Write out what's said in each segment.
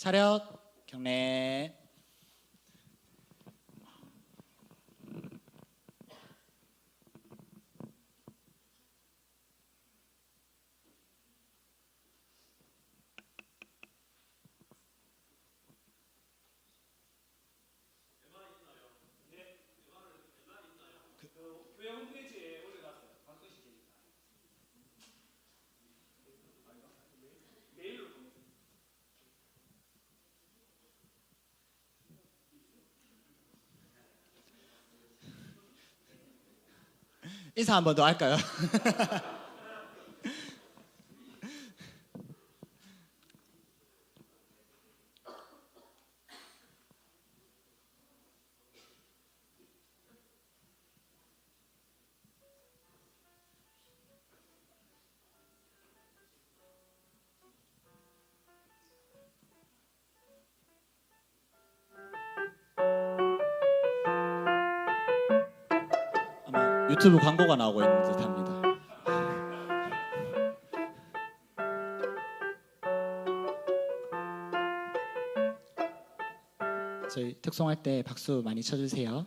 차렷 경례. 인사 한 번 더 할까요? 유튜브 광고가 나오고 있는 듯합니다. 저희 특송할 때 박수 많이 쳐주세요.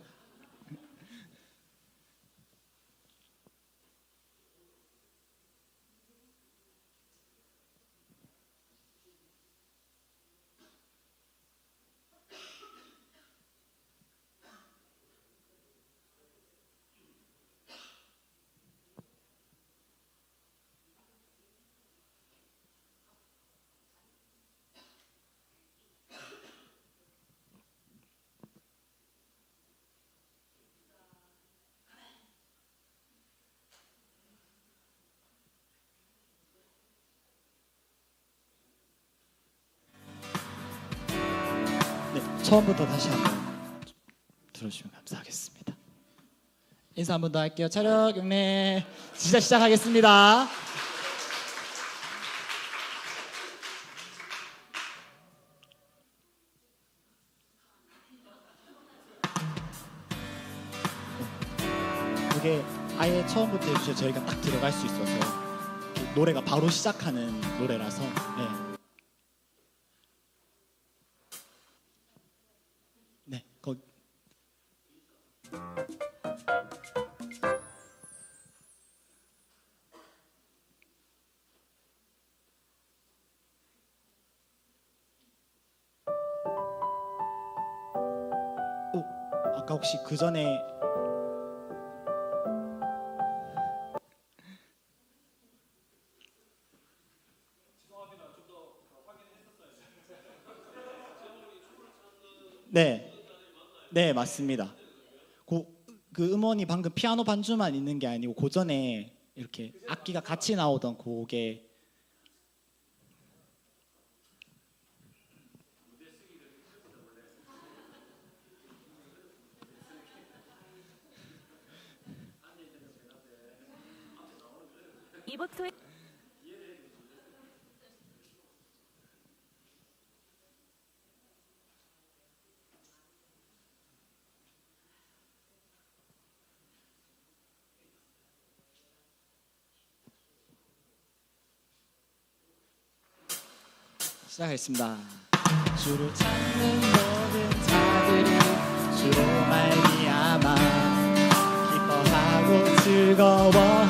네, 처음부터 다시 한번 들어주시면 감사하겠습니다. 인사 한 번 더 할게요. 차렷 경례 진짜 시작하겠습니다. 아예 처음부터 해주셔 저희가 딱 들어갈 수 있어서 노래가 바로 시작하는 노래라서 네. 네, 아까 혹시 그 전에 네, 네 맞습니다. 고, 그 음원이 방금 피아노 반주만 있는 게 아니고 그 전에 이렇게 악기가 같이 나오던 곡에 이보토의 시작하겠습니다. 주를 찾는 모든 자들이 주로 말미암아 기뻐하고 즐거워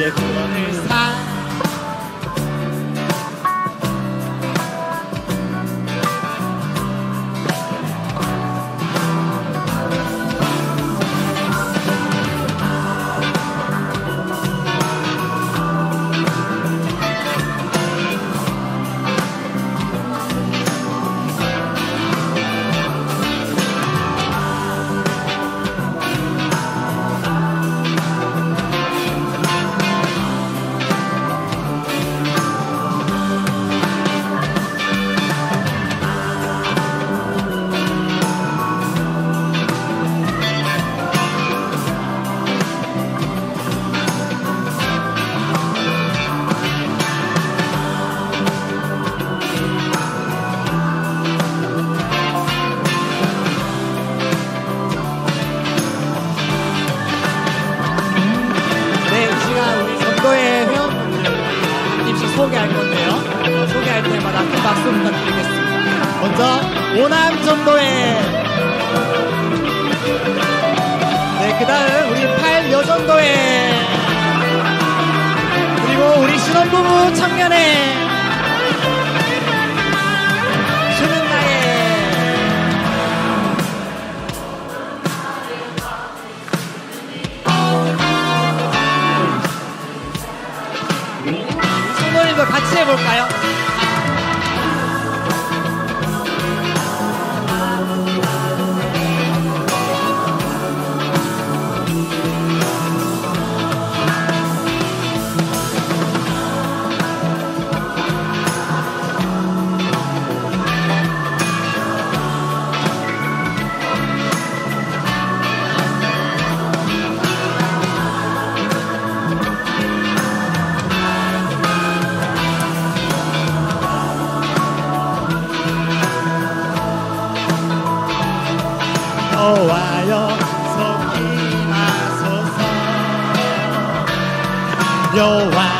우리의 구 소개할 건데요. 어, 소개할 때마다 큰 박수 부탁드리겠습니다. 먼저 오남 전도회. 네, 그 다음 우리 팔 여전도회. 그리고 우리 신혼부부 청년회. 성도님도 같이 해볼까요? know why.